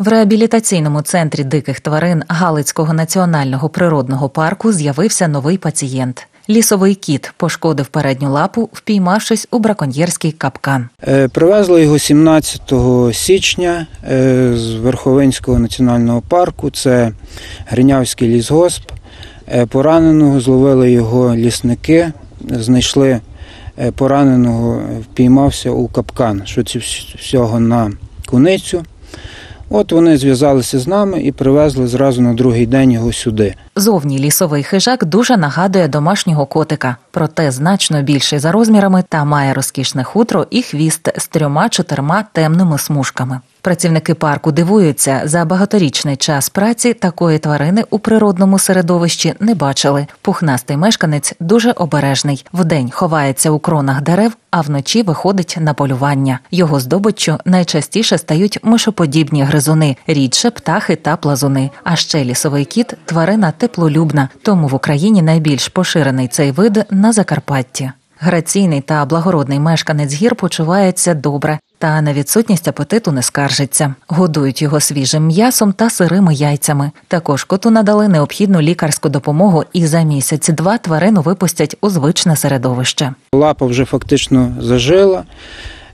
В реабілітаційному центрі диких тварин Галицького національного природного парку з'явився новий пацієнт. Лісовий кіт пошкодив передню лапу, впіймавшись у браконьєрський капкан. Е, Привезли його 17 січня е, з Верховинського національного парку. Це Гринявський лісгосп. Е, Пораненого зловили його лісники, знайшли пораненого, впіймався у капкан. Швидше вс- всього на куницю. От вони зв'язалися з нами і привезли зразу на другий день його сюди. Зовні лісовий хижак дуже нагадує домашнього котика, проте значно більший за розмірами та має розкішне хутро і хвіст з трьома-чотирма темними смужками. Працівники парку дивуються, за багаторічний час праці такої тварини у природному середовищі не бачили. Пухнастий мешканець дуже обережний. Вдень ховається у кронах дерев, а вночі виходить на полювання. Його здобиччю найчастіше стають мишоподібні гризуни, рідше птахи та плазуни. А ще лісовий кіт тварина теплолюбна, тому в Україні найбільш поширений цей вид на Закарпатті. Граційний та благородний мешканець гір почувається добре. Та на відсутність апетиту не скаржиться. Годують його свіжим м'ясом та сирими яйцями. Також коту надали необхідну лікарську допомогу, і за місяць-два тварину випустять у звичне середовище. Лапа вже фактично зажила.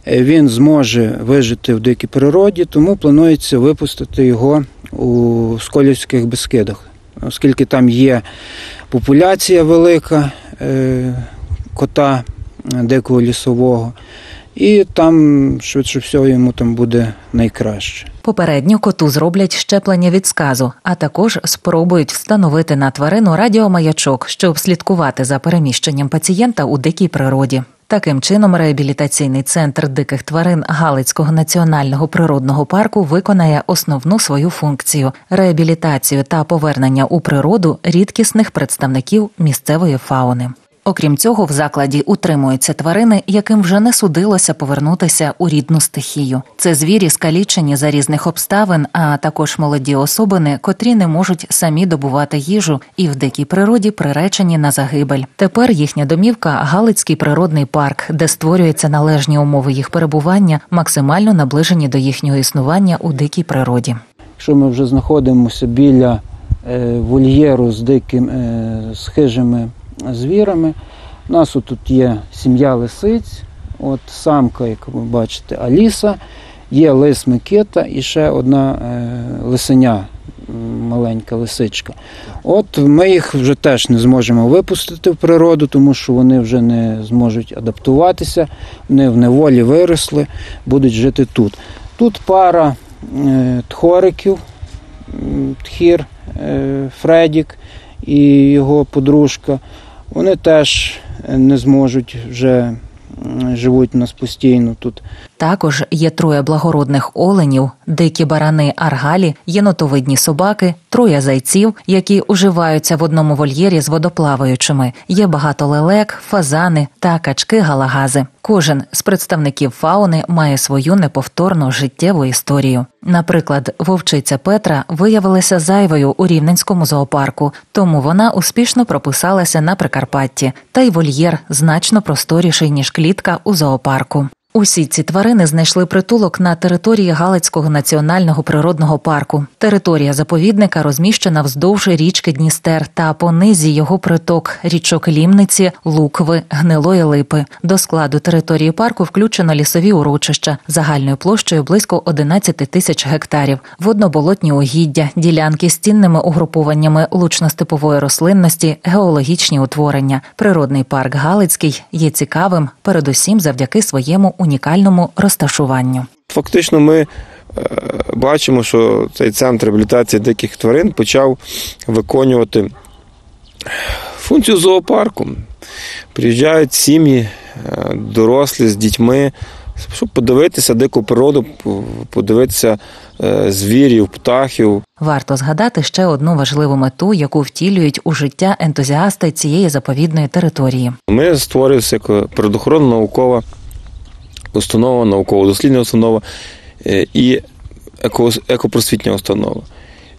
Він зможе вижити в дикій природі, тому планується випустити його у Сколівських Бескидах, оскільки там є популяція велика е, кота е, дикого лісового, і там швидше всього йому там буде найкраще. Попередньо коту зроблять щеплення від сказу, а також спробують встановити на тварину радіомаячок, щоб слідкувати за переміщенням пацієнта у дикій природі. Таким чином, реабілітаційний центр диких тварин Галицького національного природного парку виконає основну свою функцію реабілітацію та повернення у природу рідкісних представників місцевої фауни. Окрім цього, в закладі утримуються тварини, яким вже не судилося повернутися у рідну стихію. Це звірі, скалічені за різних обставин, а також молоді особини, котрі не можуть самі добувати їжу і в дикій природі приречені на загибель. Тепер їхня домівка Галицький природний парк, де створюються належні умови їх перебування, максимально наближені до їхнього існування у дикій природі. Якщо ми вже знаходимося біля е, вольєру з диким, е, з хижими звірами, у нас тут є сім'я лисиць, от самка, як ви бачите, Аліса, є лис Микита і ще одна е, лисеня, маленька лисичка. От ми їх вже теж не зможемо випустити в природу, тому що вони вже не зможуть адаптуватися, вони в неволі виросли, будуть жити тут. Тут пара е, тхориків, тхір, е, Фредік і його подружка. Вони теж не зможуть вже живуть у нас постійно тут. Також є троє благородних оленів, дикі барани аргалі, єнотовидні собаки, троє зайців, які уживаються в одному вольєрі з водоплаваючими. Є багато лелек, фазани та качки галагази. Кожен з представників фауни має свою неповторну життєву історію. Наприклад, вовчиця Петра виявилася зайвою у рівненському зоопарку, тому вона успішно прописалася на Прикарпатті, та й вольєр значно просторіший ніж клітка у зоопарку. Усі ці тварини знайшли притулок на території Галицького національного природного парку. Територія заповідника розміщена вздовж річки Дністер та по низі його приток річок Лімниці, Лукви, Гнилої Липи. До складу території парку включено лісові урочища загальною площею близько 11 тисяч гектарів, водноболотні угіддя, ділянки з цінними угрупованнями лучно-степової рослинності, геологічні утворення. Природний парк Галицький є цікавим, передусім завдяки своєму унікальному розташуванню. Фактично, ми е, бачимо, що цей центр реабілітації диких тварин почав виконувати функцію зоопарку. Приїжджають сім'ї, е, дорослі з дітьми, щоб подивитися дику природу, подивитися е, звірів, птахів. Варто згадати ще одну важливу мету, яку втілюють у життя ентузіасти цієї заповідної території. Ми створилися як природоохоронна наукова установа, науково-дослідна установа е, і екопросвітня установа.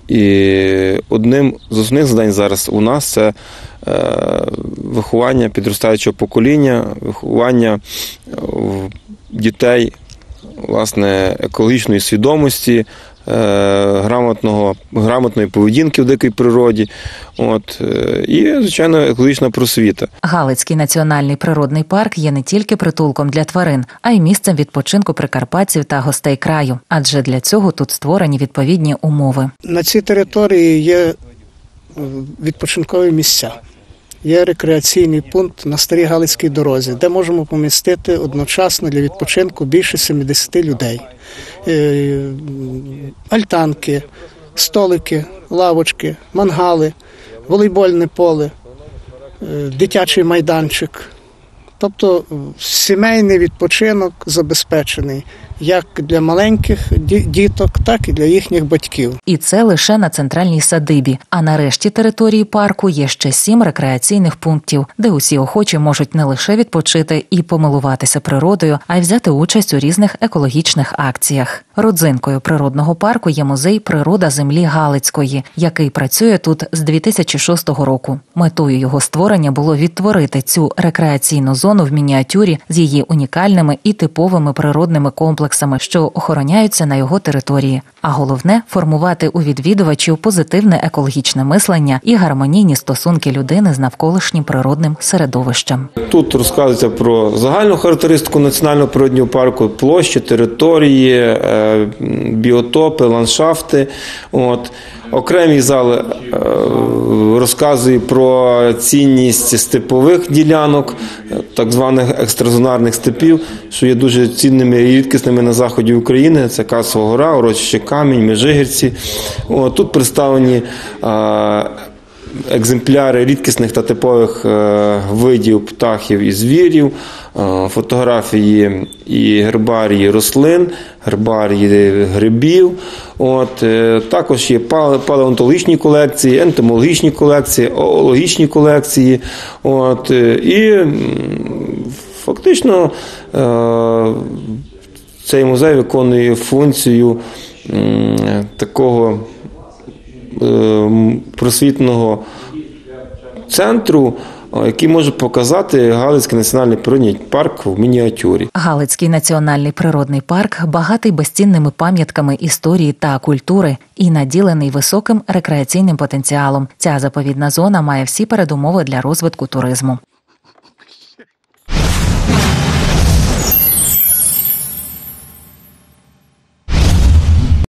І одним з основних завдань зараз у нас це е, виховання підростаючого покоління, виховання е, дітей власне, екологічної свідомості, грамотного, грамотної поведінки в дикій природі. От, е, і, звичайно, екологічна просвіта. Галицький національний природний парк є не тільки притулком для тварин, а й місцем відпочинку прикарпатців та гостей краю, адже для цього тут створені відповідні умови. На цій території є е, відпочинкові місця. Є рекреаційний пункт на старій Галицькій дорозі, де можемо помістити одночасно для відпочинку більше 70 людей. Е, Альтанки, столики, лавочки, мангали, волейбольне поле, е, дитячий майданчик. Тобто сімейний відпочинок забезпечений як для маленьких ді- діток, так і для їхніх батьків. І це лише на центральній садибі. А на решті території парку є ще сім рекреаційних пунктів, де усі охочі можуть не лише відпочити і помилуватися природою, а й взяти участь у різних екологічних акціях. Родзинкою природного парку є музей Природа землі Галицької, який працює тут з 2006 року. Метою його створення було відтворити цю рекреаційну зону в мініатюрі з її унікальними і типовими природними комплексами, що охороняються на його території. А головне формувати у відвідувачів позитивне екологічне мислення і гармонійні стосунки людини з навколишнім природним середовищем. Тут розказується про загальну характеристику національного природнього парку, площі, території, е, біотопи, ландшафти. От. Окремі зали е, розказує про цінність степових ділянок, так званих екстразонарних степів, що є дуже цінними і рідкісними на заході України. Це Касова гора, Урочище Камінь, Межигірці. Тут представлені е, екземпляри рідкісних та типових е, видів птахів і звірів, е, фотографії і гербарії рослин, гербарії грибів. От, е, також є пале- палеонтологічні колекції, ентомологічні колекції, оологічні колекції. От, і фактично цей музей виконує функцію такого просвітного центру, е, який може показати Галицький національний природний парк в мініатюрі. Галицький національний природний парк багатий безцінними пам'ятками історії та культури і наділений високим рекреаційним потенціалом. Ця заповідна зона має всі передумови для розвитку туризму.